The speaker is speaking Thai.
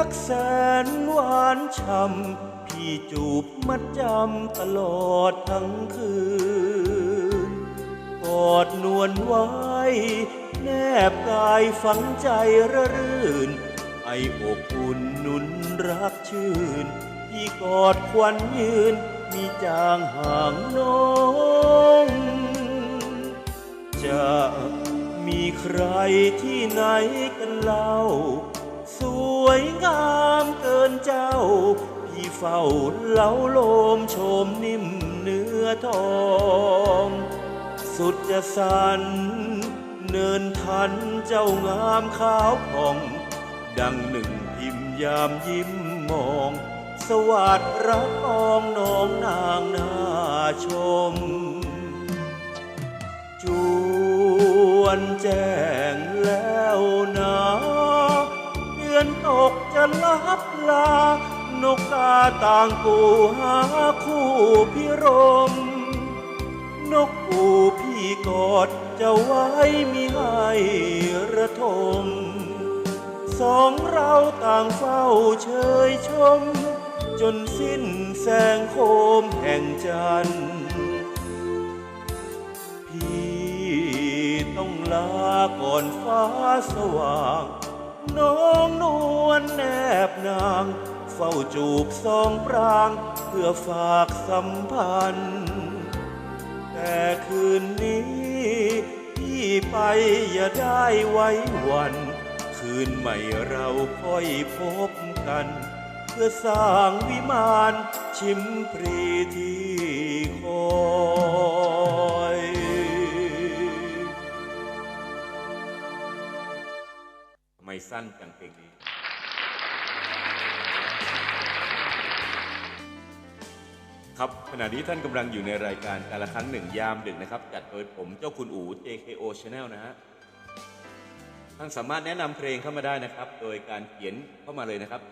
ักแสนหวานช่ำพี่จูบมัดจำตลอดทั้งคืน กอดนวลไว้ แนบกายฝังใจระรื่น ไออกอุ่นนุนรักชื่น พี่กอดควันยืน มีจางห่างน้อง จะมีใครที่ไหนกันเล่า เจ้า พี่เฝ้าเล้าโลมโชมนิ่มเนื้อทอง สุดจะสันเนินทันเจ้างามขาวผ่อง ดังหนึ่งพิมพ์ยามยิ้มมอง สวัสดรักอองน้องนางนาชม จวนแจ้งแล กจะลับลา นกกาต่างกูหาคู่พิรม นกปูพี่กอดจะไว้มีให้ระทม สองเราต่างเฝ้าเชยชม จนสิ้นแสงโคมแห่งจันทร์พี่ต้องลาก่อนฟ้าสว่าง น้องนว เฝ้าจูบสองปราง เพื่อฝากสัมพันธ์ แต่คืนนี้พี่ไปอย่าได้ไว้วัน คืนใหม่เราค่อยพบกัน เพื่อสร้างวิมานชิมพรีที่คอยไม่สั้นจังเพลงนี้ ครับขณะนี้ท่านกำลังอยู่ในรายการการละครั้งหนึ่งยามดึกนะครับ จัดโดยผมเจ้าคุณอู๋ JKO Channel นะฮะท่านสามารถแนะนำเพลงเข้ามาได้นะครับ โดยการเขียนเข้ามาเลยนะครับ